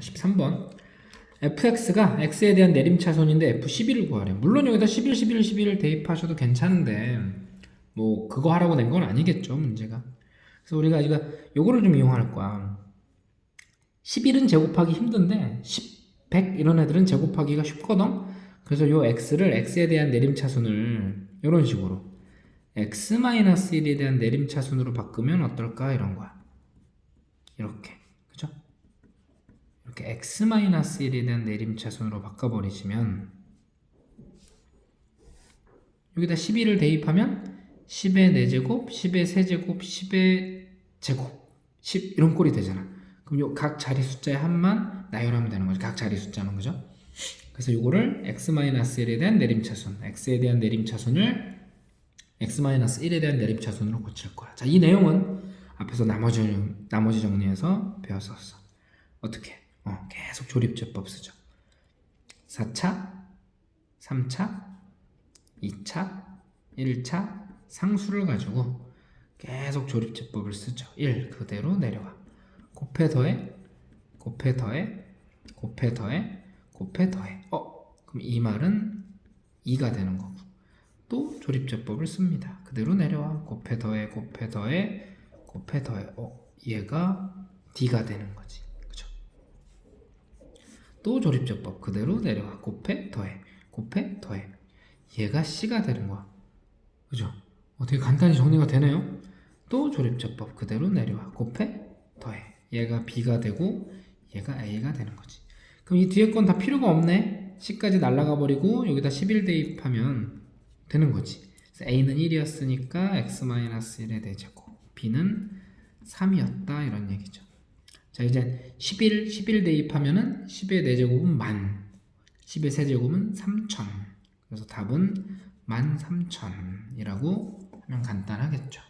자, 13번. fx가 x에 대한 내림차순인데 f11을 구하래. 물론 여기다 11, 11, 11을 대입하셔도 괜찮은데 뭐 그거 하라고 낸 건 아니겠죠, 문제가. 그래서 우리가 이거 요거를 좀 이용할 거야. 11은 제곱하기 힘든데 10, 100 이런 애들은 제곱하기가 쉽거든. 그래서 요 x를 x에 대한 내림차순을 이런 식으로 x-1에 대한 내림차순으로 바꾸면 어떨까 이런 거야. 이렇게. 그죠? 이렇게 x-1에 대한 내림차순으로 바꿔버리시면 여기다 11을 대입하면 10의 4제곱, 10의 세제곱, 10의 제곱 10 이런 꼴이 되잖아. 그럼 요 각 자리 숫자의 합만 나열하면 되는 거지. 각 자리 숫자는 그죠? 그래서 요거를 x-1에 대한 내림차순, x에 대한 내림차순을 x-1에 대한 내림차순으로 고칠 거야. 자, 이 내용은 앞에서 나머지 나머지 정리해서 배웠었어. 어떻게? 어, 계속 조립제법 쓰죠. 4차, 3차, 2차, 1차 상수를 가지고 계속 조립제법을 쓰죠. 1 그대로 내려와. 곱해 더해 곱해 더해 곱해 더해 곱해 더해. 어, 그럼 이 말은 2가 되는 거고. 또 조립제법을 씁니다. 그대로 내려와. 곱해 더해 곱해 더해 곱해 더해. 어, 얘가 D가 되는 거지. 또 조립제법 그대로 내려와. 곱해 더해 곱해 더해. 얘가 C가 되는 거야. 그죠? 어, 되게 간단히 정리가 되네요. 또 조립제법 그대로 내려와. 곱해 더해. 얘가 B가 되고 얘가 A가 되는 거지. 그럼 이 뒤에 건 다 필요가 없네. C까지 날라가 버리고 여기다 11 대입하면 되는 거지. A는 1이었으니까 x-1의 대제곱, B는 3이었다 이런 얘기죠. 자 이제 11, 11 대입하면은 10의 4제곱은 만, 10의 세제곱은 3천. 그래서 답은 13,000이라고 하면 간단하겠죠.